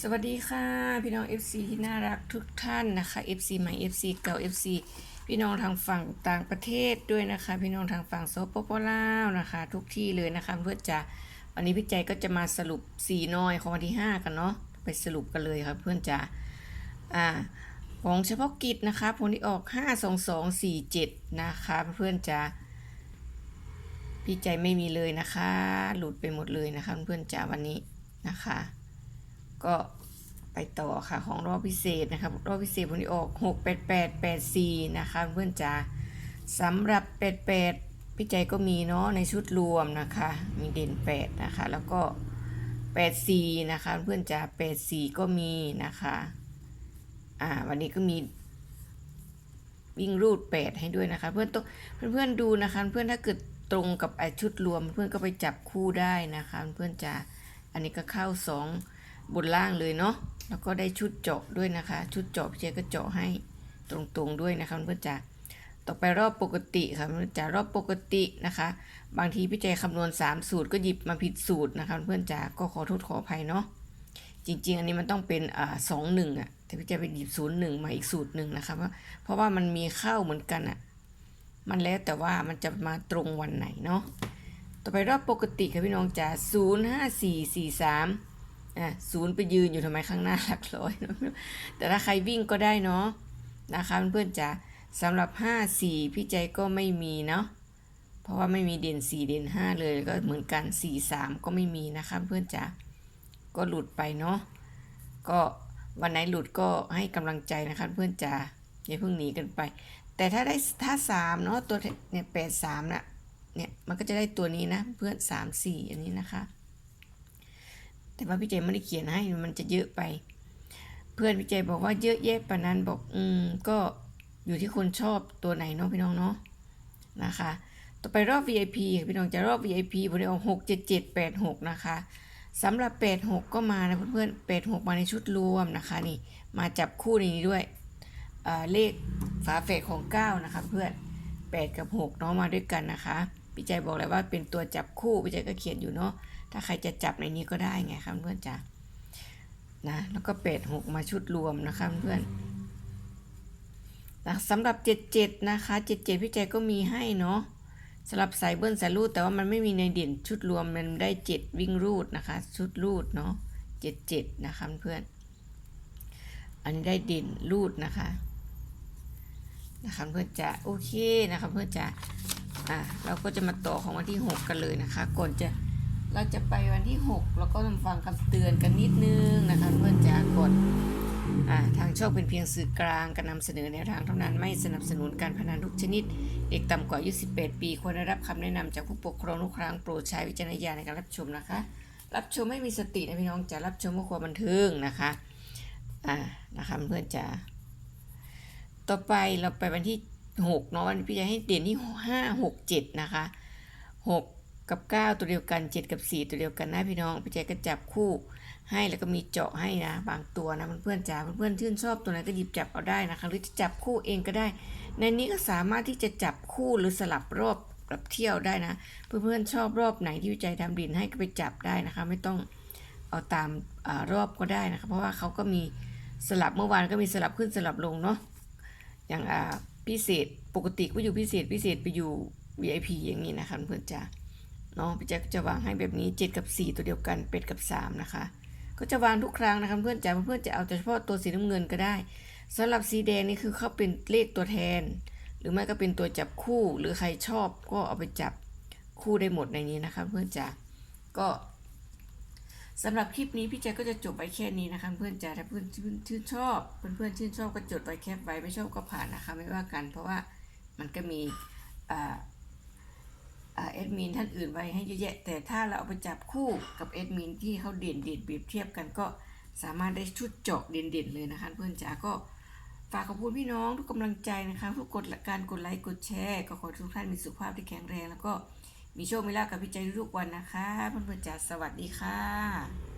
สวัสดีค่ะ พี่น้อง FC ที่น่ารักทุกท่านนะคะ FC ใหม่ FC เก่า FC พี่น้องทางฝั่งต่างประเทศด้วยนะคะ พี่น้องทางฝั่งโซโปโปลาวนะคะ ทุกที่เลยนะคะ เพื่อจะวันนี้พี่ใจก็จะมาสรุปสีน้อยของวันที่ 5 กันเนาะไปสรุปกันเลยครับเพื่อนจะอ่าของเฉพาะกิจนะคะผลที่ออก 52247 นะคะเพื่อนจะพี่ใจไม่มีเลยนะคะ หลุดไปหมดเลยนะคะเพื่อนจ๋าวันนี้นะคะ ก็ไปต่อค่ะของรอบพิเศษนะครับรอบพิเศษผลที่ออก 6 8 8 8 4 นะคะเพื่อนจ๋าสำหรับ 8 8 พี่ใจก็มีเนาะในชุดรวมนะคะ มีเด่น 8 นะคะ แล้วก็ 8 4 นะคะ เพื่อนจ๋า8 4 ก็มีนะคะอ่าวันนี้ก็มีวิ่งรูด 8 ให้ด้วยนะคะ เพื่อนต้องเพื่อนๆดูนะคะ เพื่อนถ้าเกิดตรงกับไอชุดรวม เพื่อนก็ไปจับคู่ได้นะคะ เพื่อนจะอันนี้ก็เข้า 2 บนล่างเลยเนาะแล้วก็ได้ชุดเจาะด้วยนะคะ ชุดเจาะพี่เจก็เจาะให้ตรงๆด้วยนะคะเพื่อนจ๋าต่อไปรอบปกติค่ะเพื่อนจ๋ารอบปกตินะคะ บางทีพี่เจคำนวณ 3 สูตรก็หยิบมาผิดสูตรนะคะเพื่อนจ๋าก็ขอโทษขออภัยเนาะจริง ๆ อันนี้มันต้องเป็นอ่าสองหนึ่งอะแต่พี่เจไปหยิบศูนย์หนึ่งมาอีกสูตรหนึ่งนะคะเพราะเพราะว่ามันมีเข้าเหมือนกันอะมันแล้วแต่ว่ามันจะมาตรงวันไหนเนาะต่อไปรอบปกติค่ะพี่น้องจ๋าศูนย์ห้าสี่สี่สาม อะศูนย์ไปยืนอยู่ทำไมข้างหน้าหลักร้อย แต่ถ้าใครวิ่งก็ได้เนาะนะคะเพื่อนๆจ๋าสำหรับห้าสี่พี่ใจก็ไม่มีเนาะเพราะว่าไม่มีเด่นสี่เด่นห้าเลยก็เหมือนกันสี่สามก็ไม่มีนะคะเพื่อนจ๋าก็หลุดไปเนาะก็วันไหนหลุดก็ให้กำลังใจนะคะเพื่อนจ๋าอย่าเพิ่งหนีกันไป แต่ถ้าได้ถ้าสามเนาะตัวเนี่ยแปดสามน่ะเนี่ยมันก็จะได้ตัวนี้นะเพื่อนสามสี่อันนี้นะคะ แต่ว่าพี่เจไม่ได้เขียนให้มันจะเยอะไป เพื่อนพี่เจบอกว่าเยอะแยะปะนั้นบอกอืมก็อยู่ที่คนชอบตัวไหนเนาะพี่น้องเนาะนะคะ ต่อไปรอบ VIP พี่น้องจะรอบ VIP บริออกหกเจ็ดเจ็ดแปดหกนะคะสำหรับแปดหกก็มานะเพื่อนๆแปดหกมาในชุดรวมนะคะนี่มาจับคู่ในนี้ด้วยเลขฝาแฝดของ 9 นะคะเพื่อน 8 กับ 6 เนาะมาด้วยกันนะคะ พี่ใจบอกเลยว่าเป็นตัวจับคู่พี่ใจก็เขียนอยู่เนาะถ้าใครจะจับในนี้ก็ได้ไงครับเพื่อนจ้ะนะแล้วก็8 6มาชุดรวมนะคะเพื่อนนะสำหรับ77นะคะ77พี่ใจก็มีให้เนาะสำหรับสายเบิ้ลสายรูดแต่ว่ามันไม่มีในเด่นชุดรวมมันได้7วิ่งรูดนะคะ ชุดรูดเนาะ77นะคะเพื่อนอันนี้ได้เด่นรูดนะคะนะคะเพื่อนจะโอเคนะคะเพื่อนจะ อะเราก็จะมาต่อของวันที่ 6 กันเลยนะคะ ก่อนจะเราจะไปวันที่6เราก็ต้องฟังคำเตือนกันนิดนึงนะคะเพื่อนจะกดอ่าทางช่องเป็นเพียงสื่อกลางการนำเสนอแนวทางเท่านั้นไม่สนับสนุนการพนันทุกชนิด เด็กต่ำกว่าอายุ18 ปีควรได้รับคำแนะนำจากผู้ปกครองทุกครั้งโปรดใช้วิจารณญาณในการรับชมนะคะ รับชมไม่มีสตินะพี่น้องจะรับชมเพื่อความบันเทิงนะคะอ่านะคะเพื่อนจะต่อไปเราไปวันที่ หกเนาะวันพี่จะให้เด่นที่ห้าหกเจ็ดนะคะหกกับเก้าตัวเดียวกันเจ็ดกับสี่ตัวเดียวกันนะพี่น้องพี่แจก็จับคู่ให้แล้วก็มีเจาะให้นะ บางตัวนะเพื่อนๆจ๋าเพื่อนๆชื่นชอบตัวไหนก็หยิบจับเอาได้นะคะ หรือจะจับคู่เองก็ได้ ในนี้ก็สามารถที่จะจับคู่หรือสลับรอบปรับเที่ยวได้นะ เพื่อนๆชอบรอบไหนที่วิจัยทำดินให้ก็ไปจับได้นะคะ ไม่ต้องเอาตามอารอบก็ได้นะคะ เพราะว่าเขาก็มีสลับเมื่อวานก็มีสลับขึ้นสลับลงเนาะอย่างอ่า พิเศษปกติก็อยู่พิเศษพิเศษไปอยู่ VIP อย่างนี้นะคะเพื่อนจ้าเนาะพี่แจ๊คจะวางให้แบบนี้ 7 กับ 4 ตัวเดียวกันเป็ดกับ 3 นะคะ ก็จะวางทุกครั้งนะคะเพื่อนจ๋าเพื่อนจะเอาแต่เฉพาะตัวสีน้ำเงินก็ได้สำหรับสีแดงนี่คือเขาเป็นเลขตัวแทน หรือไม่ก็เป็นตัวจับคู่หรือใครชอบก็เอาไปจับคู่ได้หมดในนี้นะคะเพื่อนจ๋าก็ สำหรับคลิปนี้พี่แจ๊ก็จะจบไปแค่นี้นะคะ เพื่อนจ๋าถ้าเพื่อนชื่นชอบ เพื่อนเพื่อนๆชื่นชอบก็จดไว้แคปไว้ไม่ชอบก็ผ่านนะคะ ไม่ว่ากัน เพราะว่ามันก็มีอ่าอ่าแอดมินท่านอื่นไว้ให้เยอะแยะ แต่ถ้าเราเอาไปจับคู่กับแอดมินที่เขาเด่นเด่นเปรียบเทียบกันก็สามารถได้ชุดเจาะเด่นเด่นๆเลยนะคะ เพื่อนจ๋าก็ฝากขอบคุณพี่น้องทุกกำลังใจนะคะทุกกดการกดไลค์กดแชร์ ก็ขอทุกท่านมีสุขภาพที่แข็งแรงแล้วก็ มีโชคมีลาภกับพี่ใจทุกวันนะคะเพื่อนๆจ๋าสวัสดีค่ะ